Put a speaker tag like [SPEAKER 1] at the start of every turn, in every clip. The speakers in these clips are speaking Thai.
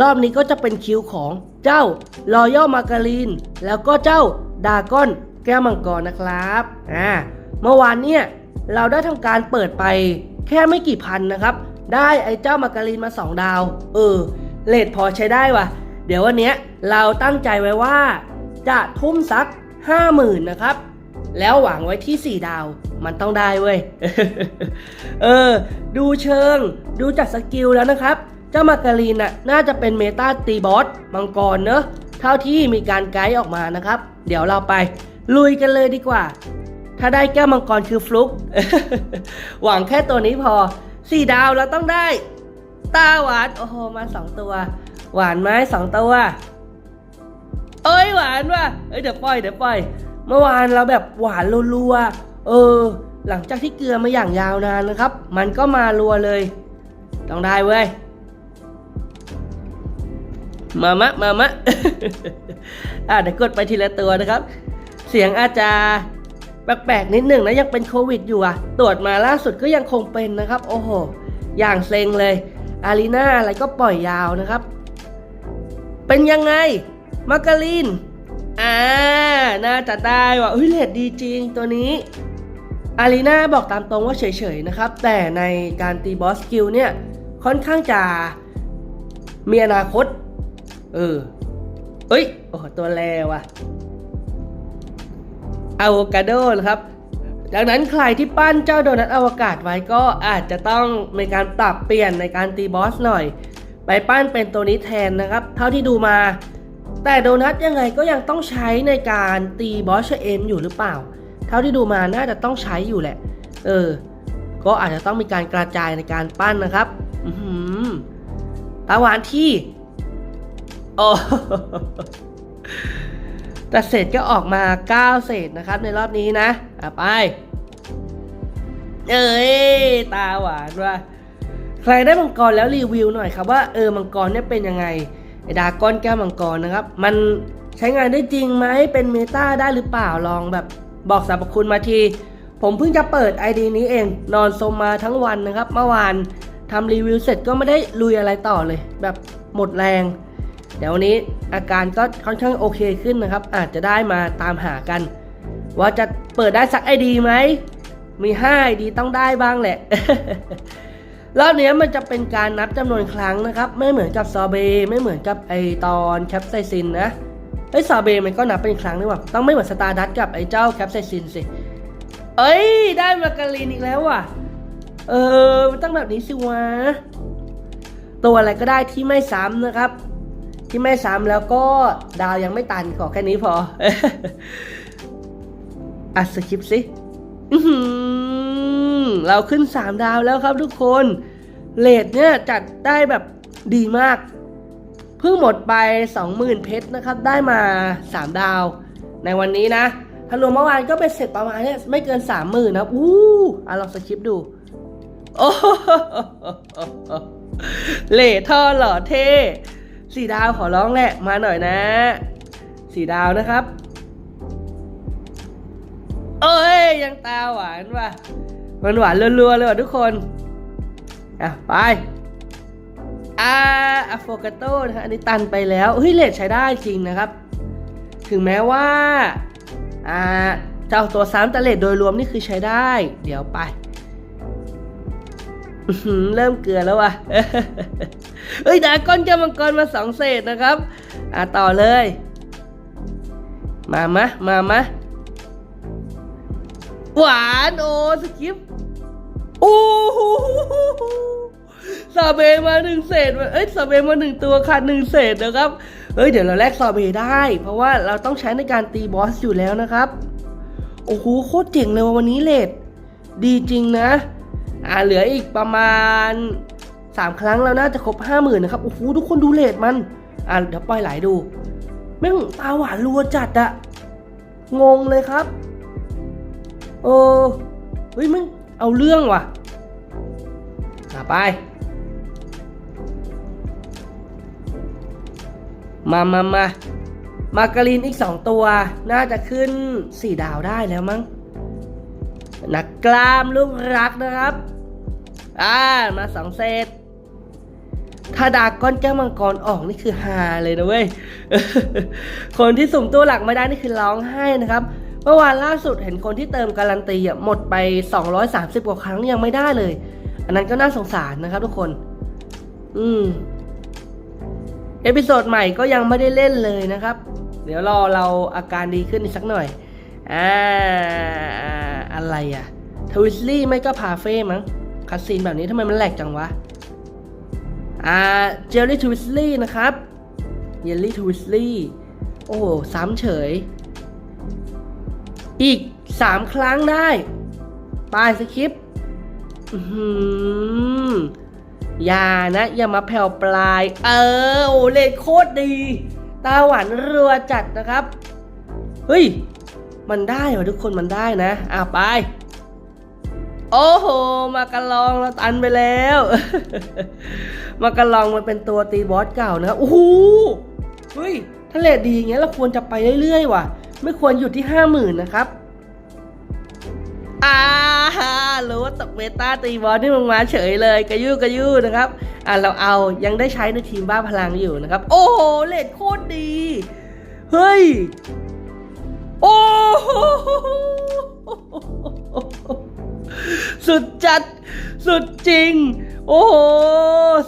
[SPEAKER 1] รอบนี้ก็จะเป็นคิวของเจ้ารอยัลมาการีนแล้วก็เจ้าดาก้อนแก้วมังกรนะครับอ่าเมื่อวานเนี่ยเราได้ทำการเปิดไปแค่ไม่กี่พันนะครับ ได้ไอ้เจ้ามาการีนมา 2 ดาว เออเลทพอใช้ได้ว่ะเดี๋ยววันนี้เราตั้งใจไว้ว่า จะทุ่มสัก 50,000นะครับ แล้วหวังไว้ที่ 4 ดาวมันต้องได้เว้ย เออ ดูเชิง ดูจากสกิลแล้วนะครับ เจ้ามาการีนน่ะน่าจะเป็นเมตาตีบอสมังกรเนอะเท่าที่มีการไกด์ออกมานะครับ เดี๋ยวเราไป ลุยกันเลยดีกว่า ถ้าได้แก้วมังกรคือฟลุก หวังแค่ตัวนี้พอ4ดาวเราต้องได้ตาหวานโอ้โหมา2ตัว หวานไหมสองตัวเอ้ยหวานว่ะเอ้ยเดี๋ยวปล่อยเดี๋ยวปล่อยเมื่อวานเราแบบหวานรัวๆเออ หลังจากที่เกลือมาอย่างยาวนานนะครับ มันก็มารัวเลย ต้องได้เว้ย มามะ มามะ อะเดี๋ยวกดไปทีละตัวนะครับ เสียงอาจจะแปลกๆนิดหนึ่งนะยังเป็นโควิดอยู่อะ ตรวจมาล่าสุดก็ยังคงเป็นนะครับ โอ้โห อย่างเซ็งเลย อารีนาอะไรก็ปล่อยยาวนะครับ เป็นยังไงมาการีนอ่า น่าจะได้ว่ะเฮ้ยเลดดีจริงตัวนี้ อารีนาบอกตามตรงว่าเฉยๆนะครับ แต่ในการตีบอสกิลเนี่ย ค่อนข้างจะมีอนาคต เออ เอ้ย โอ้ตัวแรว่ะอะโวคาโดนะครับ ดังนั้นใครที่ปั้นเจ้าโดนัทอวกาศไว้ก็อาจจะต้องมีการปรับเปลี่ยนในการตีบอสหน่อย ไปปั้นเป็นตัวนี้แทนนะครับ เท่าที่ดูมา แต่โดนัทยังไงก็ยังต้องใช้ในการตีบอสเอ็มอยู่หรือเปล่า เท่าที่ดูมาน่าจะต้องใช้อยู่แหละ เออ ก็อาจจะต้องมีการกระจายในการปั้นนะครับอืตาหวานที่ โอ้แต่เศษก็ออกมา 9 เศษนะครับในรอบนี้นะอะไป เอ้ย ตาหวานว่ะใครได้มังกรแล้วรีวิวหน่อยครับว่าเออมังกรเนี่ยเป็นยังไงไอดาก้อนแก้วมังกรนะครับ มันใช้งานได้จริงไหมเป็นเมตาได้หรือเปล่าลองแบบบอกสรรพคุณมาที ผมเพิ่งจะเปิด ID นี้เองนอนสมมาทั้งวันนะครับ เมื่อวานทำรีวิวเสร็จก็ไม่ได้ลุยอะไรต่อเลย แบบหมดแรง เดี๋ยววันนี้อาการก็ค่อนข้างโอเคขึ้นนะครับ อาจจะได้มาตามหากัน ว่าจะเปิดได้สักไอดีไหม มี5ไอดีต้องได้บ้างแหละ รอบนี้มันจะเป็นการนับจำนวนครั้งนะครับ ไม่เหมือนกับซอเบไม่เหมือนกับไอตอนแคปไซซินนะไอซอเบมันก็นับเป็นครั้งนี่หว่าต้องไม่เหมือนสตาร์ดัตกับไอเจ้าแคปไซซินสิ เอ้ย ได้มาการีนอีกแล้วว่ะ เออมันต้องแบบนี้สิวะ ตัวอะไรก็ได้ที่ไม่ซ้ำนะครับ ที่ไม่ซ้ำแล้วก็ดาวยังไม่ตันขอแค่นี้พออัดสคริปต์สิเราขึ้น 3 ดาวแล้วครับทุกคนเลทเนี่ยจัดได้แบบดีมาก เพิ่งหมดไป 20,000 เพชรนะครับ ได้มา 3 ดาว ในวันนี้นะถ้ารวมเมื่อวานก็เป็นเสร็จประมาณเนี่ยไม่เกิน 30,000นะครับอู้อะลองสคริปต์ดูโอ้เลทท่อหล่อเท่ สี่ดาวขอร้องแหละมาหน่อยนะสี่ดาวนะครับ เอ้ยยังตาหวานว่ะมันหวานรัวๆเลยว่ะทุกคนอะไปอ่าอะโฟกาโต้นะฮะอันนี้ตันไปแล้วเฮ้ยเลทใช้ได้จริงนะครับ ถึงแม้ว่าอ่าเจ้าตัวซ้ำแต่เลทโดยรวมนี่คือใช้ได้ เดี๋ยวไปเริ่มเกลือแล้วว่ะ เฮ้ยดาก้อนแก้วมังกรมาสองเศษนะครับ อะต่อเลย มามะมามะหวานโอ้สกิปโอ้โหซาเบมาหนึ่งเศษเอ้ยซาเบมาหนึ่งตัวขาดหนึ่งเศษนะครับเฮ้ยเดี๋ยวเราแลกซาเบได้ เพราะว่าเราต้องใช้ในการตีบอสอยู่แล้วนะครับ โอ้โหโคตรเจ๋งเลยวันนี้เลดดีจริงนะ อ่าเหลืออีกประมาณ 3 ครั้งแล้วน่าจะครบ 50,000นะครับโอ้โหทุกคนดูเลทมัน อะเดี๋ยวปล่อยไหลดู แม่งตาหวานรัวจัดอะงงเลยครับ เออเฮ้ยมึงเอาเรื่องว่ะอะไป มามามามาการีนอีกสองตัว น่าจะขึ้นสี่ดาวได้แล้วมั้งนักกล้ามลูกรักนะครับ อ่า มาสองเซต ถ้าดากก้อนแก้วมังกรออกนี่คือฮาเลยนะเว้ย คนที่สุ่มตัวหลักไม่ได้นี่คือร้องไห้นะครับ เมื่อวานล่าสุดเห็นคนที่เติมการันตีหมดไป 230 กว่าครั้งยังไม่ได้เลย อันนั้นก็น่าสงสารนะครับทุกคน อืม เอพิโซดใหม่ก็ยังไม่ได้เล่นเลยนะครับ เดี๋ยวรอเราอาการดีขึ้นอีกสักหน่อยอ่าอะไรอะทวิสลี่ไม่ก็พาเฟ่มั้งคัดซีนแบบนี้ทำไมมันแหลกจังวะ อ่าเจลลี่ทวิสลี่นะครับเยลลี่ทวิสลี่โอ้โหซ้ำเฉย อีกสามครั้งได้ปลายสคริปต์อย่านะ อย่ามาแผ่วปลาย เออ โอเลโคตรดี ตาหวานรัวจัดนะครับ เฮ้ย มันได้เหรอทุกคนมันได้นะ อะไป โอ้โห มากระลองเราตันไปแล้ว มากระลองมันเป็นตัวตีบอสเก่านะครับโอ้โหเฮ้ยถ้าเลทดีอย่างเงี้ยเราควรจะไปเรื่อยๆว่ะ ไม่ควรหยุดที่ห้าหมื่นนะครับอ่ารู้ว่าตกเบต้าตีบอลที่มึงมาเฉยเลยกระยู้กระยู้นะครับอ่าเราเอายังได้ใช้ในทีมบ้าพลังอยู่นะครับ โอ้โหเลดโคตรดี เฮ้ย โอ้โหสุดจัด สุดจริง โอ้โห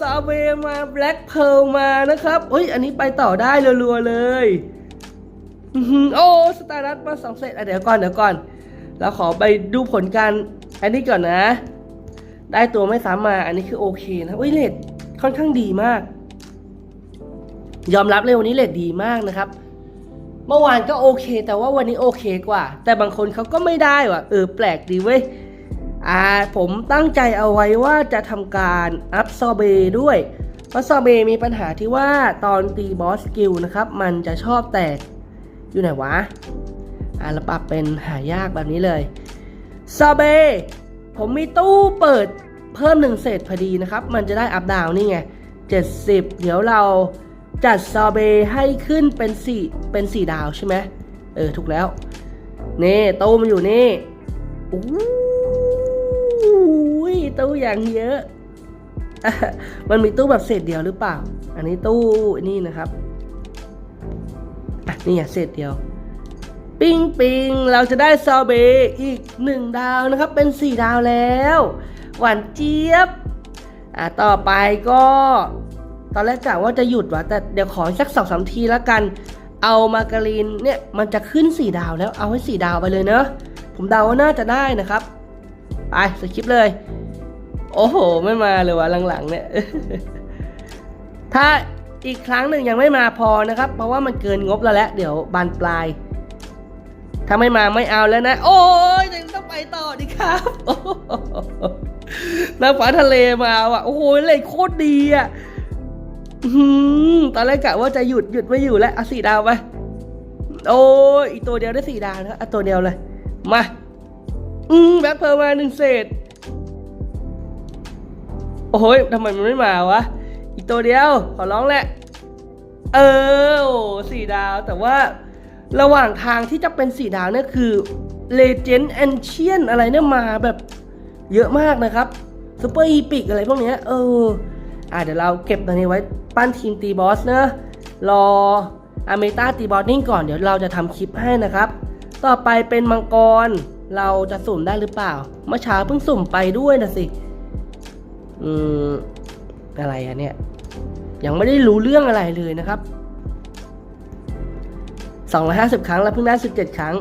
[SPEAKER 1] ซาเวมาแบล็กเพลมานะครับเฮ้ย อันนี้ไปต่อได้รัวๆเลยโอ้สตาร์ดัตมาสองเซตอะเดี๋ยวก่อนเดี๋ยวก่อน เราขอไปดูผลการอันนี้ก่อนนะ ได้ตัวไม่ซ้ำมา อันนี้คือโอเคนะเว้ยเลดค่อนข้างดีมาก ยอมรับเลยวันนี้เลดดีมากนะครับ เมื่อวานก็โอเค แต่ว่าวันนี้โอเคกว่า แต่บางคนเขาก็ไม่ได้ว่ะเออแปลกดีเว้ย อ่าผมตั้งใจเอาไว้ว่าจะทำการอัพซอเบด้วยเพราะซอเบมีปัญหาที่ว่าตอนตีบอสสกิลนะครับ มันจะชอบแตกอยู่ไหนวะ อ่าเราปรับเป็นหายากแบบนี้เลยซาเบผมมีตู้เปิดเพิ่มหนึ่งเศษพอดีนะครับ มันจะได้อัพดาวนี่ไง 70 เดี๋ยวเราจัดซาเบให้ขึ้นเป็น4เป็น4ดาวใช่ไหมเออ ถูกแล้ว นี่ตู้มันอยู่นี่อู้ ตู้อย่างเยอะ มันมีตู้แบบเศษเดียวหรือเปล่า อันนี้ตู้นี่นะครับอะนี่เศษเดียว ปิ้งปิงเราจะได้ซอเบอีกหนึ่งดาวนะครับ เป็นสี่ดาวแล้ว หวานเจี๊ยบ อะต่อไปก็ ตอนแรกกะว่าจะหยุดว่ะแต่เดี๋ยวขอสักสองสามทีแล้วกัน เอามาการีนเนี่ยมันจะขึ้นสี่ดาวแล้วเอาให้สี่ดาวไปเลยเนอะผมเดาว่าน่าจะได้นะครับ ไปสคริปเลย โอ้โห ไม่มาเลยวะหลังๆ เนี่ย ถ้าอีกครั้งหนึ่งยังไม่มาพอนะครับ เพราะว่ามันเกินงบแล้วแหละเดี๋ยวบานปลาย ถ้าไม่มาไม่เอาแล้วนะ โอ้ยต้องไปต่อดีครับน้ำฟ้าทะเลมาว่ะโอ้โหเลยโคตรดีอะตอนแรกกะว่าจะหยุดหยุดไม่อยู่แล้วเอาสี่ดาวไปโอ้ยอีกตัวเดียวได้สี่ดาวนะเอาตัวเดียวเลย มา อืมแบ็คเพลมาหนึ่งเศษ โอ้ยทำไมมันไม่มาวะ อีกตัวเดียว ขอร้องแหละ เออโอ้สี่ดาว แต่ว่าระหว่างทางที่จะเป็นสี่ดาวเนี่ยคือ Legend Ancient อะไรเนี่ยมาแบบเยอะมากนะครับซูเปอร์อีพิกอะไรพวกเนี้ยเอออะเดี๋ยวเราเก็บตัวนี้ไว้ปั้นทีมตีบอสเนอะรออเมตาตีบอสนิ่งก่อนเดี๋ยวเราจะทำคลิปให้นะครับ ต่อไปเป็นมังกร เราจะสุ่มได้หรือเปล่า เมื่อเช้าเพิ่งสุ่มไปด้วยนะสิ อืมอะไรอะเนี่ย ยังไม่ได้รู้เรื่องอะไรเลยนะครับ 250 ครั้งแล้วเพิ่งได้ 17 ครั้ง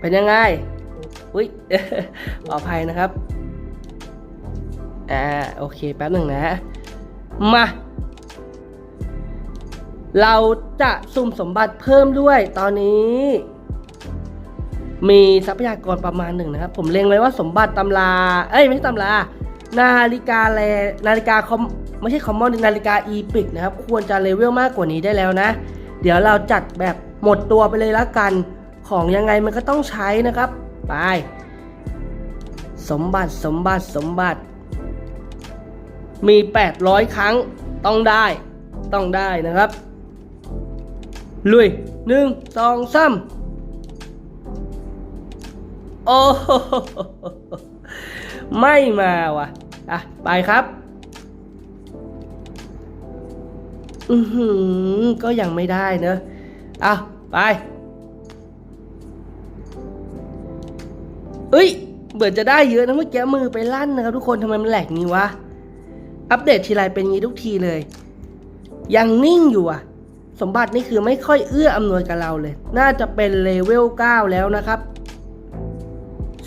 [SPEAKER 1] เป็นยังไง อุ้ยปลอดภัยนะครับ อ่า โอเค แป๊บหนึ่งนะ มา เราจะสุ่มสมบัติเพิ่มด้วยตอนนี้ มีทรัพยากรประมาณหนึ่งนะครับ ผมเล็งไว้ว่าสมบัติตำรา เอ้ยไม่ใช่ตำรา นาฬิกาแลนาฬิกาคอมไม่ใช่คอมมอนนาฬิกาอีพิกนะครับ ควรจะเลเวลมากกว่านี้ได้แล้วนะ เดี๋ยวเราจัดแบบหมดตัวไปเลยละกัน ของยังไงมันก็ต้องใช้นะครับ ไป สมบัติสมบัติสมบัติ มี 800 ครั้งต้องได้ต้องได้นะครับ ลุยหนึ่งสองสาม โอ้โหไม่มาว่ะ อะ ไปครับ อือหือ ก็ยังไม่ได้เนอะอะ ไป เอ้ยเหมือจะได้เยอะนะเมื่อกี้มือไปลั่นนะครับทุกคนทำไมมันแหลกงี้วะ อัปเดตทีไรเป็นงี้ทุกทีเลย ยังนิ่งอยู่อะ สมบัตินี่คือไม่ค่อยเอื้ออำนวยกับเราเลย น่าจะเป็นเลเวล 9 แล้วนะครับ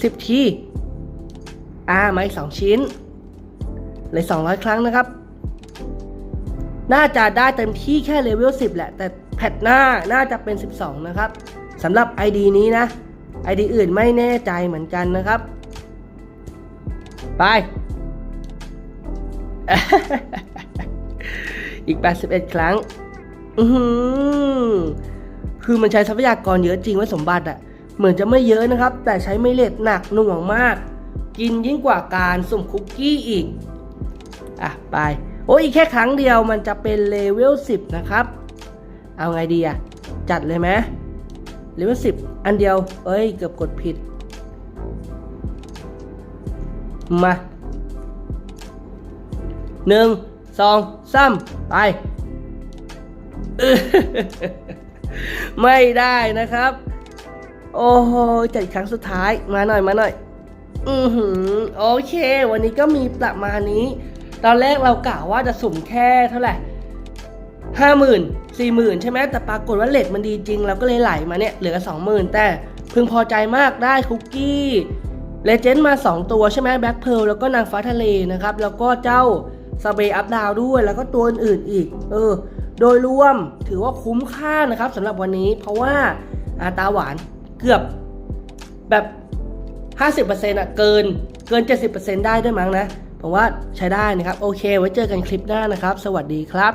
[SPEAKER 1] 10ที อ่ามาอีก2ชิ้น เลย200ครั้งนะครับ น่าจะได้เต็มที่แค่เลเวล10แหละ แต่แพทหน้าน่าจะเป็น12นะครับสำหรับ ID นี้นะ ID อื่นไม่แน่ใจเหมือนกันนะครับ ไป อีก 81 ครั้ง อือคือมันใช้ทรัพยากรเยอะจริงไว้สมบัติอะ เหมือนจะไม่เยอะนะครับ แต่ใช้ไม่เลทหนักหน่วงมาก กินยิ่งกว่าการสุ่มคุกกี้อีก อะ ไป โอ้ยอีกแค่ครั้งเดียวมันจะเป็นเลเวล 10 นะครับ เอาไงดีอะจัดเลยไหมเลเวล 10 อันเดียว เอ้ย เกือบกดผิด มาหนึ่งสองสามไป ไม่ได้นะครับ โอ้โหจัดครั้งสุดท้ายมาหน่อยมาหน่อย อือหือโอเค วันนี้ก็มีประมาณนี้ ตอนแรกเรากะว่าจะสุ่มแค่เท่าไหร่ห้าหมื่นสี่หมื่นใช่ไหมแต่ปรากฏว่าเลทมันดีจริง เราก็เลยไหลมาเนี่ยเหลือสองหมื่นแต่พึงพอใจมากได้คุกกี้เลเจนด์มา 2 ตัวใช่ไหมแบ็คเพลแล้วก็นางฟ้าทะเลนะครับ แล้วก็เจ้าสเปรย์อัพดาวด้วย แล้วก็ตัวอื่นอีก เออ โดยรวมถือว่าคุ้มค่านะครับสำหรับวันนี้ เพราะว่าอาตาหวาน เกือบแบบ 50%อะเกินเกิน 70%ได้ด้วยมั้งนะ ผมว่าใช้ได้นะครับ โอเค ไว้เจอกันคลิปหน้านะครับ สวัสดีครับ